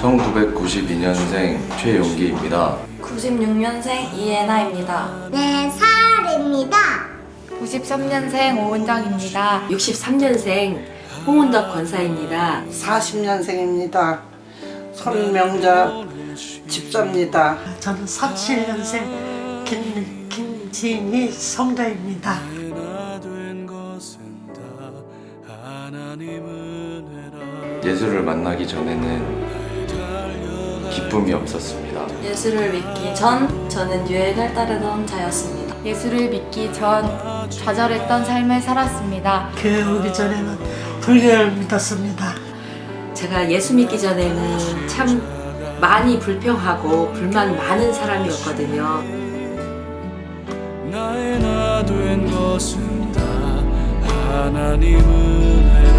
1992년생 최용기입니다. 96년생 이예나입니다. 네 살입니다. 93년생 오은정입니다. 63년생 홍은덕 권사입니다. 40년생입니다. 손명자 집사입니다. 저는 37년생 김, 김진희 성도입니다. 예수를 만나기 전에는 기쁨이 없었습니다. 예수를 믿기 전 저는 유행을 따르던 자였습니다. 예수를 믿기 전 좌절했던 삶을 살았습니다. 교회 오기 전에는 불교를 믿었습니다. 제가 예수 믿기 전에는 참 많이 불평하고 불만 많은 사람이었거든요. 나의 나 된 것은 다 하나님 은혜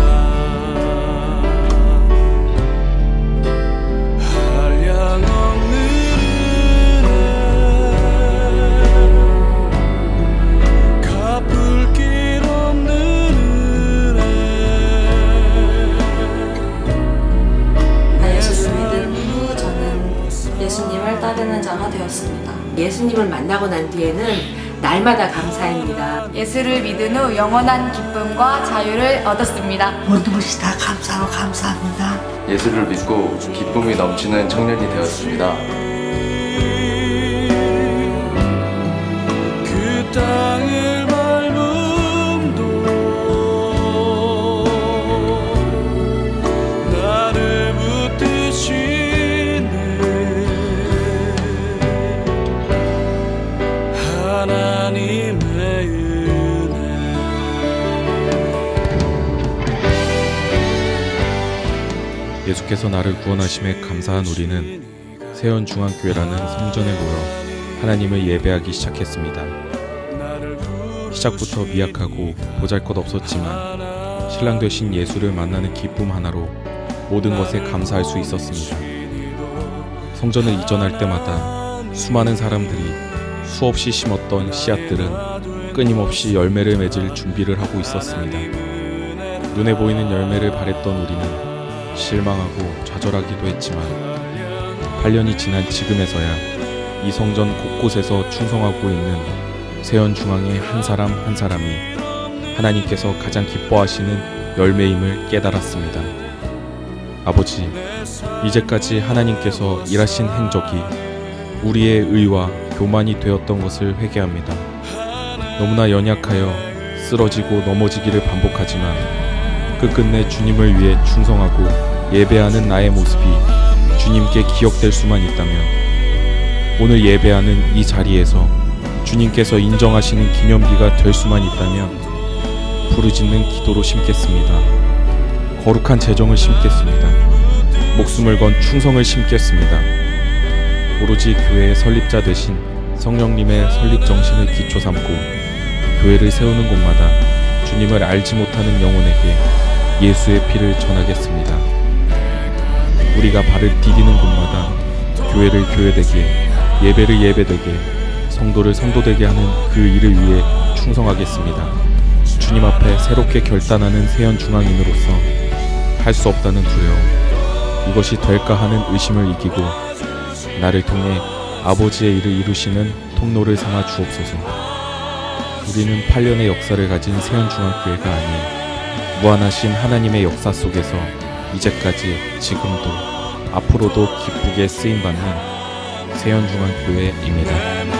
예수님을 따르는 자가 되었습니다. 예수님을 만나고 난 뒤에는 날마다 감사입니다. 예수를 믿은 후 영원한 기쁨과 자유를 얻었습니다. 모든 것이 다 감사하고 감사합니다. 예수를 믿고 기쁨이 넘치는 청년이 되었습니다. 예수께서 나를 구원하심에 감사한 우리는 세연 중앙교회라는 성전에 모여 하나님을 예배하기 시작했습니다. 시작부터 미약하고 보잘것 없었지만 신랑 되신 예수를 만나는 기쁨 하나로 모든 것에 감사할 수 있었습니다. 성전을 이전할 때마다 수많은 사람들이 수없이 심었던 씨앗들은 끊임없이 열매를 맺을 준비를 하고 있었습니다. 눈에 보이는 열매를 바랬던 우리는 실망하고 좌절하기도 했지만 8년이 지난 지금에서야 이 성전 곳곳에서 충성하고 있는 세연 중앙의 한 사람 한 사람이 하나님께서 가장 기뻐하시는 열매임을 깨달았습니다. 아버지, 이제까지 하나님께서 일하신 행적이 우리의 의와 교만이 되었던 것을 회개합니다. 너무나 연약하여 쓰러지고 넘어지기를 반복하지만 끝끝내 주님을 위해 충성하고 예배하는 나의 모습이 주님께 기억될 수만 있다면 오늘 예배하는 이 자리에서 주님께서 인정하시는 기념비가 될 수만 있다면 부르짖는 기도로 심겠습니다. 거룩한 재정을 심겠습니다. 목숨을 건 충성을 심겠습니다. 오로지 교회의 설립자 되신 성령님의 설립 정신을 기초 삼고 교회를 세우는 곳마다 주님을 알지 못하는 영혼에게 예수의 피를 전하겠습니다. 우리가 발을 디디는 곳마다 교회를 교회되게, 예배를 예배되게, 성도를 성도되게 하는 그 일을 위해 충성하겠습니다. 주님 앞에 새롭게 결단하는 세연 중앙인으로서 할 수 없다는 두려움, 이것이 될까 하는 의심을 이기고 나를 통해 아버지의 일을 이루시는 통로를 삼아 주옵소서. 우리는 8년의 역사를 가진 세연중앙교회가 아닌 무한하신 하나님의 역사 속에서 이제까지 지금도 앞으로도 기쁘게 쓰임받는 세연중앙교회입니다.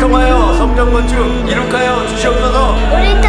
통하여 성령 건축 이룩하여 주시옵소서. 우리